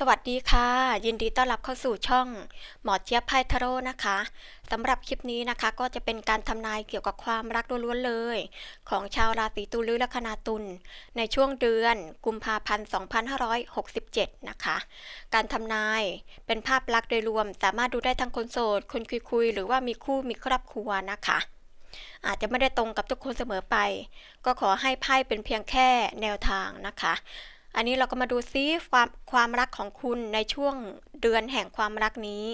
สวัสดีค่ะ ยินดีต้อนรับเข้าสู่ช่องหมอเจี๊ยบไพ่ทโร่นะคะสำหรับคลิปนี้นะคะ ก็จะเป็นการทำนายเกี่ยวกับความรักล้วนๆเลย ของชาวราศีตุลและคนาตุลในช่วงเดือนกุมภาพันธ์ 2567 นะคะ การทำนายเป็นภาพลักษณ์โดยรวม สามารถดูได้ทั้งคนโสด คนคุยๆ หรือว่ามีคู่มีครอบครัวนะคะอาจจะไม่ได้ตรงกับทุกคนเสมอไป ก็ขอให้ไพ่เป็นเพียงแค่แนวทางนะคะ อันนี้เราก็มาดูซิความความรักของคุณในช่วงเดือนแห่งความรักนี้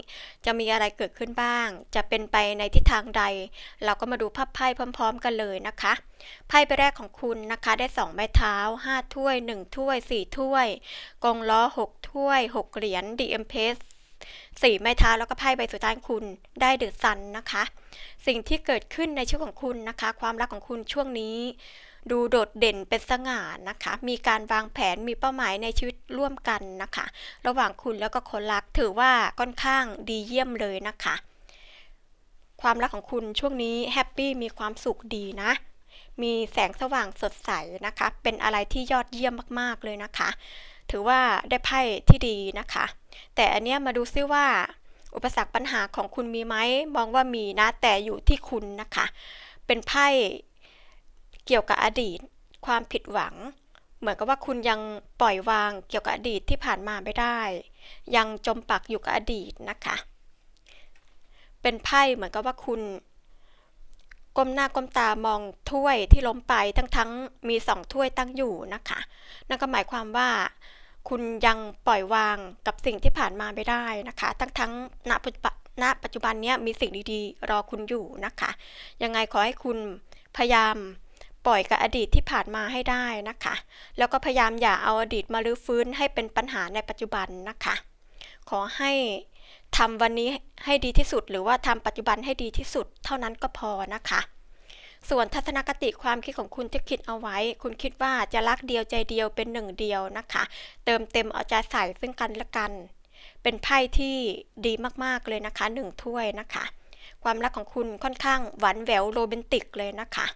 จะมีอะไรเกิดขึ้นบ้าง จะเป็นไปในทิศทางใด เราก็มาดูภาพไพ่พร้อม ๆ กันเลยนะคะ ไพ่ใบแรกของคุณนะคะได้สองไม้เท้าห้าถ้วยหนึ่งถ้วยสี่ถ้วย กงล้อหกถ้วยหกเหรียญดีเอ็มเพสสี่ไม้เท้าแล้วก็ไพ่ใบสุดท้ายของคุณได้เดือดซันนะคะ สิ่งที่เกิดขึ้นในชีวิตของคุณนะคะ ความรักของคุณช่วงนี้ ดูโดดเด่นเป็นสง่านะคะ มีการวางแผนมีเป้าหมายในชีวิตร่วมกันนะคะ ระหว่างคุณแล้วก็คนรักถือว่าค่อนข้างดีเยี่ยมเลยนะคะ ความรักของคุณช่วงนี้แฮปปี้มีความสุขดีนะมีแสงสว่างสดใสนะคะ เป็นอะไรที่ยอดเยี่ยมมากๆเลยนะคะ ถือว่าได้ไพ่ที่ดีนะคะ แต่อันเนี้ยมาดูซิว่า อุปสรรคปัญหาของคุณมีไหมมองว่ามีนะแต่อยู่ที่คุณนะคะ เป็นไพ่ เกี่ยวกับอดีต ความผิดหวัง เหมือนกับว่าคุณยังปล่อยวางเกี่ยวกับอดีตที่ผ่านมาไม่ได้ ยังจมปักอยู่กับอดีตนะคะ เป็นไพ่เหมือนกับว่าคุณก้มหน้าก้มตามองถ้วยที่ล้มไปทั้งทั้งมีสองถ้วยตั้งอยู่นะคะ นั่นก็หมายความว่า คุณยังปล่อยวางกับสิ่งที่ผ่านมาไม่ได้นะคะ ทั้งทั้งณปัจจุบันณปัจจุบันนี้มีสิ่งดีๆ รอคุณอยู่นะคะ ยังไงขอให้คุณพยายาม ปล่อยกับอดีตที่ผ่านมาให้ได้นะคะ แล้วก็พยายามอย่าเอาอดีตมาลื้อฟื้นให้เป็นปัญหาในปัจจุบันนะคะ ขอให้ทำวันนี้ให้ดีที่สุด หรือว่าทำปัจจุบันให้ดีที่สุด เท่านั้นก็พอนะคะ ส่วนทัศนคติความคิดของคุณที่คิดเอาไว้ คุณคิดว่าจะรักเดียวใจเดียวเป็นหนึ่งเดียวนะคะ เติมเต็มเอาใจใส่ซึ่งกันและกัน เป็นไพ่ที่ดีมากๆเลยนะคะหนึ่งถ้วยนะคะ ความรักของคุณค่อนข้างหวานแหววโรแมนติกเลยนะคะ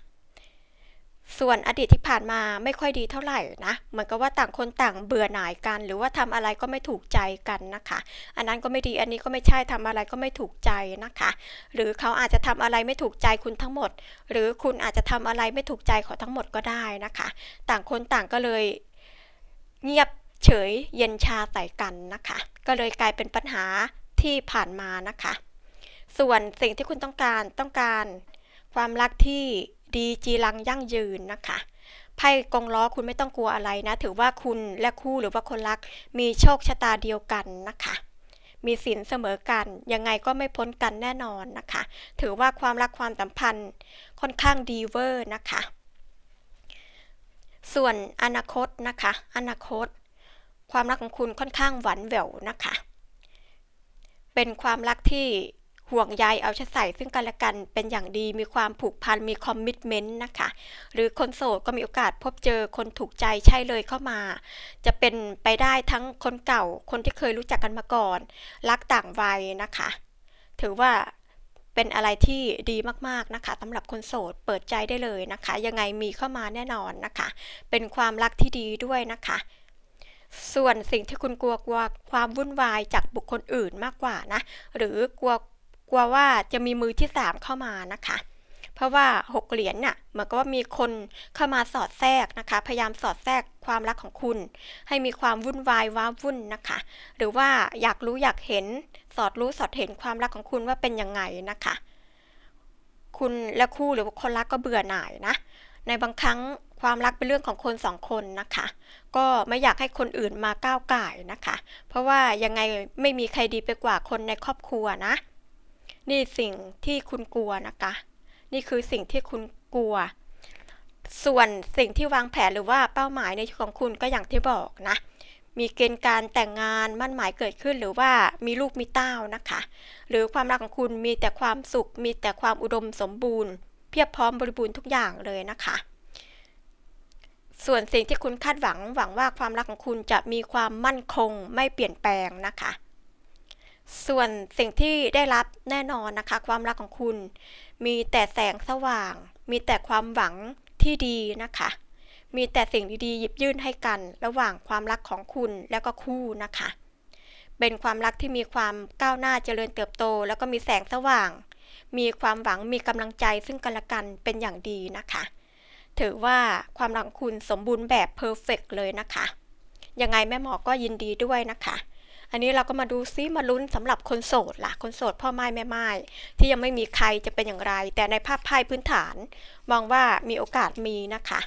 ส่วนอดีตที่ผ่านมาไม่ค่อยดีเท่าไหร่นะเหมือนกับว่าต่างคนต่างเบื่อหน่ายกัน หรือว่าทำอะไรก็ไม่ถูกใจกันนะคะ อันนั้นก็ไม่ดีอันนี้ก็ไม่ใช่ทำอะไรก็ไม่ถูกใจนะคะ หรือเขาอาจจะทำอะไรไม่ถูกใจคุณทั้งหมด หรือคุณอาจจะทำอะไรไม่ถูกใจเขาทั้งหมดก็ได้นะคะ ต่างคนต่างก็เลยเงียบเฉยเย็นชาใส่กันนะคะ ก็เลยกลายเป็นปัญหาที่ผ่านมานะคะ ส่วนสิ่งที่คุณต้องการต้องการความรักที่ ดีจีรังยั่งยืนนะคะไพ่กองล้อคุณไม่ต้องกลัวอะไรนะ ถือว่าคุณและคู่หรือว่าคนรัก มีโชคชะตาเดียวกันนะคะ มีสินเสมอกัน ยังไงก็ไม่พ้นกันแน่นอนนะคะ ถือว่าความรักความสัมพันธ์ค่อนข้างดีเวอร์นะคะ ส่วนอนาคตนะคะ อนาคต ความรักของคุณค่อนข้างหวานแหววนะคะ เป็นความรักที่ ห่วงใยเอาใจใส่ซึ่งกันและกันเป็นอย่างดีมีความผูกพันมีคอมมิชเมนต์นะคะ หรือคนโสดก็มีโอกาสพบเจอคนถูกใจใช่เลยเข้ามา จะเป็นไปได้ทั้งคนเก่าคนที่เคยรู้จักกันมาก่อน รักต่างวัยนะคะ ถือว่าเป็นอะไรที่ดีมากๆนะคะสำหรับคนโสดเปิดใจได้เลยนะคะ ยังไงมีเข้ามาแน่นอนนะคะ เป็นความรักที่ดีด้วยนะคะ ส่วนสิ่งที่คุณกลัวกลัวความวุ่นวายจากบุคคลอื่นมากกว่านะ หรือกลัว กลัวว่าจะมีมือที่สามเข้ามานะคะ เพราะว่าหกเหรียญน่ะเหมือนกับว่ามีคนเข้ามาสอดแทรกนะคะ พยายามสอดแทรกความรักของคุณ ให้มีความวุ่นวายว้าวุ่นนะคะ หรือว่าอยากรู้อยากเห็นสอดรู้สอดเห็นความรักของคุณว่าเป็นยังไงนะคะ คุณและคู่หรือคนรักก็เบื่อหน่ายนะ ในบางครั้งความรักเป็นเรื่องของคนสองคนนะคะ ก็ไม่อยากให้คนอื่นมาก้าวไก่นะคะ เพราะว่ายังไงไม่มีใครดีไปกว่าคนในครอบครัวนะ นี่สิ่งที่คุณกลัวนะคะ นี่คือสิ่งที่คุณกลัว ส่วนสิ่งที่วางแผนหรือว่าเป้าหมายในชีวิตของคุณก็อย่างที่บอกนะ มีเกณฑ์การแต่งงานมั่นหมายเกิดขึ้นหรือว่ามีลูกมีเต้านะคะ หรือความรักของคุณมีแต่ความสุข มีแต่ความอุดมสมบูรณ์ เพียบพร้อมบริบูรณ์ทุกอย่างเลยนะคะส่วนสิ่งที่คุณคาดหวังหวังว่าความรักของคุณจะมีความมั่นคงไม่เปลี่ยนแปลงนะคะ ส่วนสิ่งที่ได้รับแน่นอนนะคะ ความรักของคุณ มีแต่แสงสว่าง มีแต่ความหวังที่ดีนะคะ มีแต่สิ่งดีๆหยิบยื่นให้กัน ระหว่างความรักของคุณแล้วก็คู่นะคะ เป็นความรักที่มีความก้าวหน้าเจริญเติบโต แล้วก็มีแสงสว่าง มีความหวังมีกำลังใจซึ่งกันและกันเป็นอย่างดีนะคะ ถือว่าความรักคุณสมบูรณ์แบบเพอร์เฟกเลยนะคะ ยังไงแม่หมอก็ยินดีด้วยนะคะ อันนี้เราก็มาดูซิมาลุ้นสำหรับคนโสดล่ะ คนโสดพ่อไม้แม่ไม้ที่ยังไม่มีใครจะเป็นอย่างไร แต่ในภาพไพ่พื้นฐาน มองว่ามีโอกาสมีนะคะ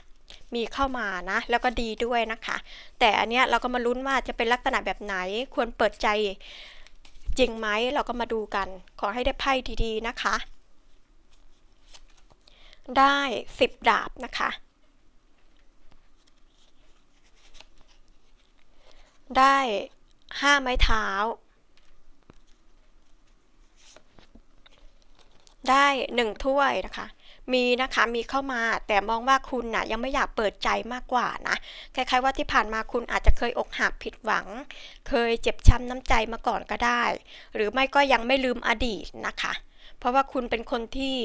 มีเข้ามานะ แล้วก็ดีด้วยนะคะ แต่อันเนี้ยเราก็มาลุ้นว่าจะเป็นลักษณะแบบไหนควรเปิดใจจริงไหมเราก็มาดูกัน ขอให้ได้ไพ่ดีๆนะคะ ได้สิบดาบนะคะได้ ห้าไม้เท้า ได้หนึ่งถ้วยนะคะ มีนะคะมีเข้ามาแต่มองว่าคุณนะ่ะยังไม่อยากเปิดใจมากกว่านะคล้ายๆว่าที่ผ่านมาคุณอาจจะเคยอกหักผิดหวัง เคยเจ็บช้ำน้ำใจมาก่อนก็ได้ หรือไม่ก็ยังไม่ลืมอดีตนะคะ เพราะว่าคุณเป็นคนที่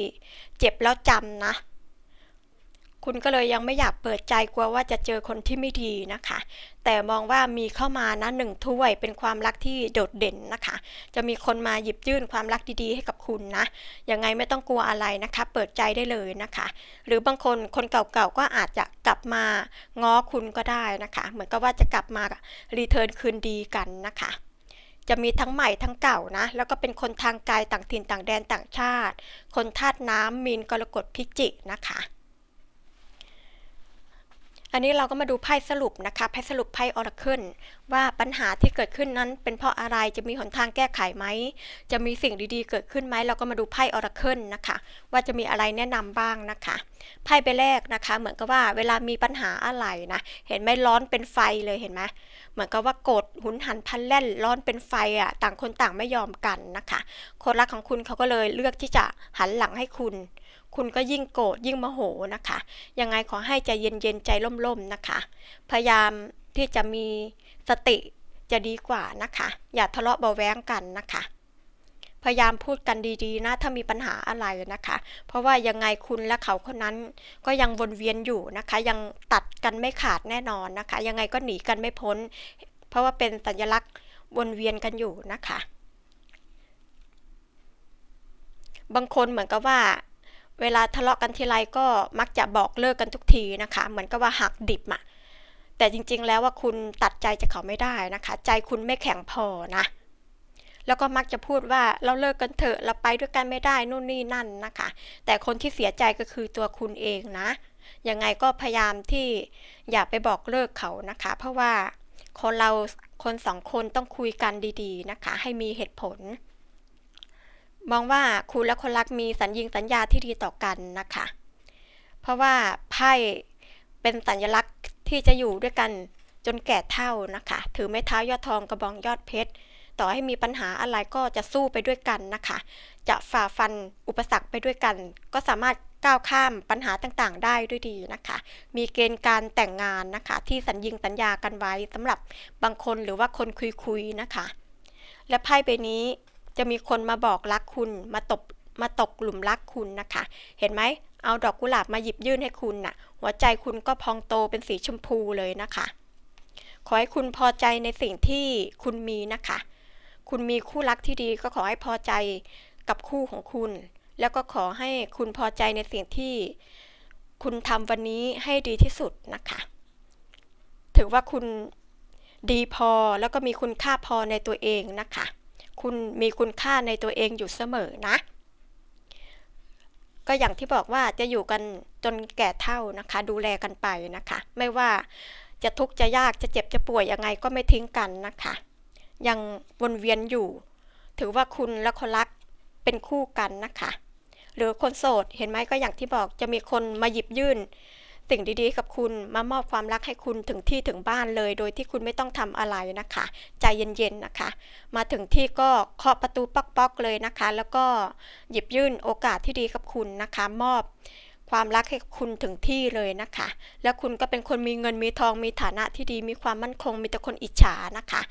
เจ็บแล้วจำนะ คุณก็เลยยังไม่อยากเปิดใจกลัวว่าจะเจอคนที่ไม่ดีนะคะ แต่มองว่ามีเข้ามานะหนึ่งถ้วยเป็นความรักที่โดดเด่นนะคะ จะมีคนมาหยิบยื่นความรักดีๆ ให้กับคุณนะยังไงไม่ต้องกลัวอะไรนะคะ เปิดใจได้เลยนะคะ หรือบางคนคนเก่าๆก็อาจจะกลับมาง้อคุณก็ได้นะคะ เหมือนกับว่าจะกลับมารีเทิร์นคืนดีกันนะคะจะมีทั้งใหม่ทั้งเก่านะ แล้วก็เป็นคนทางไกลต่างถิ่นต่างแดนต่างชาติ คนธาตุน้ำมีนกรกฎพิจิกนะคะ อันนี้เราก็มาดูไพ่สรุปนะคะ ไพ่สรุปไพ่ออร์เคิลว่าปัญหาที่เกิดขึ้นนั้นเป็นเพราะอะไร จะมีหนทางแก้ไขไหม จะมีสิ่งดีๆ เกิดขึ้นไหม เราก็มาดูไพ่ออร์เคิลนะคะ ว่าจะมีอะไรแนะนำบ้างนะคะ ไพ่ใบแรกนะคะ เหมือนกับว่าเวลามีปัญหาอะไรนะ เห็นไหมร้อนเป็นไฟเลยเห็นไหม เหมือนกับว่าโกรธหุนหันพันแล่นร้อนเป็นไฟอะต่างคนต่างไม่ยอมกันนะคะคนรักของคุณเขาก็เลยเลือกที่จะหันหลังให้คุณ คุณก็ยิ่งโกรธยิ่งโมโหนะคะยังไงขอให้ใจเย็นๆใจล่มๆนะคะ พยายามที่จะมีสติจะดีกว่านะคะ อย่าทะเลาะเบาแว้งกันนะคะ พยายามพูดกันดีๆนะถ้ามีปัญหาอะไรนะคะ เพราะว่ายังไงคุณและเขาคนนั้นก็ยังวนเวียนอยู่นะคะ ยังตัดกันไม่ขาดแน่นอนนะคะ ยังไงก็หนีกันไม่พ้น เพราะว่าเป็นสัญลักษณ์วนเวียนกันอยู่นะคะ บางคนเหมือนกับว่าเวลาทะเลาะกันทีไรก็มักจะบอกเลิกกันทุกทีนะคะ เหมือนกับว่าหักดิบอะแต่จริงๆแล้วว่าคุณตัดใจจากเขาไม่ได้นะคะ ใจคุณไม่แข็งพอนะ แล้วก็มักจะพูดว่าเราเลิกกันเถอะเราไปด้วยกันไม่ได้นู่นนี่นั่นนะคะ แต่คนที่เสียใจก็คือตัวคุณเองนะยังไงก็พยายามที่อย่าไปบอกเลิกเขานะคะ เพราะว่าคนเราคนสองคนต้องคุยกันดีๆนะคะ ให้มีเหตุผล มองว่าคุณและคนรักมีสัญญิงสัญญาที่ดีต่อกันนะคะ เพราะว่าไพ่เป็นสัญลักษณ์ที่จะอยู่ด้วยกันจนแก่เท่านะคะ ถือไม้เท้ายอดทองกระบองยอดเพชร ต่อให้มีปัญหาอะไรก็จะสู้ไปด้วยกันนะคะ จะฝ่าฟันอุปสรรคไปด้วยกัน ก็สามารถก้าวข้ามปัญหาต่างๆ ได้ด้วยดีนะคะ มีเกณฑ์การแต่งงานนะคะ ที่สัญญิงสัญญากันไว้สำหรับบางคนหรือว่าคนคุยๆนะคะ และไพ่ใบนี้จะมีคนมาบอกรักคุณมาตบมาตกหลุมรักคุณนะคะ เห็นไหมเอาดอกกุหลาบมาหยิบยื่นให้คุณน่ะ หัวใจคุณก็พองโตเป็นสีชมพูเลยนะคะ ขอให้คุณพอใจในสิ่งที่คุณมีนะคะ คุณมีคู่รักที่ดีก็ขอให้พอใจกับคู่ของคุณ แล้วก็ขอให้คุณพอใจในสิ่งที่คุณทำวันนี้ให้ดีที่สุดนะคะ ถือว่าคุณดีพอแล้วก็มีคุณค่าพอในตัวเองนะคะ คุณมีคุณค่าในตัวเองอยู่เสมอนะ ก็อย่างที่บอกว่าจะอยู่กันจนแก่เท่านะคะ ดูแลกันไปนะคะ ไม่ว่าจะทุกข์จะยากจะเจ็บจะป่วยยังไงก็ไม่ทิ้งกันนะคะ ยังวนเวียนอยู่ ถือว่าคุณและคนรักเป็นคู่กันนะคะ หรือคนโสดเห็นไหมก็อย่างที่บอกจะมีคนมาหยิบยื่นสิ่งดีๆ กับคุณมามอบความรักให้คุณถึงที่ถึงบ้านเลย โดยที่คุณไม่ต้องทำอะไรนะคะ ใจเย็นๆนะคะ มาถึงที่ก็เคาะประตูป๊อกๆเลยนะคะ แล้วก็หยิบยื่นโอกาสที่ดีกับคุณนะคะ มอบความรักให้คุณถึงที่เลยนะคะ แล้วคุณก็เป็นคนมีเงินมีทองมีฐานะที่ดีมีความมั่นคงมีแต่คนอิจฉานะคะ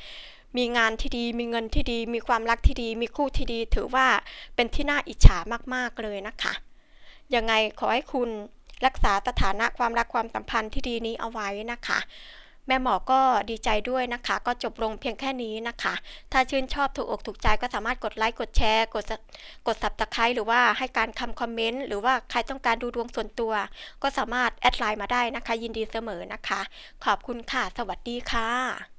มีงานที่ดี มีเงินที่ดี มีความรักที่ดี มีคู่ที่ดี ถือว่าเป็นที่น่าอิจฉามากๆเลยนะคะยังไงขอให้คุณรักษาสถานะความรักความสัมพันธ์ที่ดีนี้เอาไว้นะคะ แม่หมอก็ดีใจด้วยนะคะ ก็จบลงเพียงแค่นี้นะคะ ถ้าชื่นชอบถูกอกถูกใจก็สามารถกดไลค์กดแชร์ กดกด subscribe หรือว่าให้การคำคอมเมนต์หรือว่าใครต้องการดูดวงส่วนตัว ก็สามารถแอดไลน์มาได้นะคะ ยินดีเสมอนะคะ ขอบคุณค่ะ สวัสดีค่ะ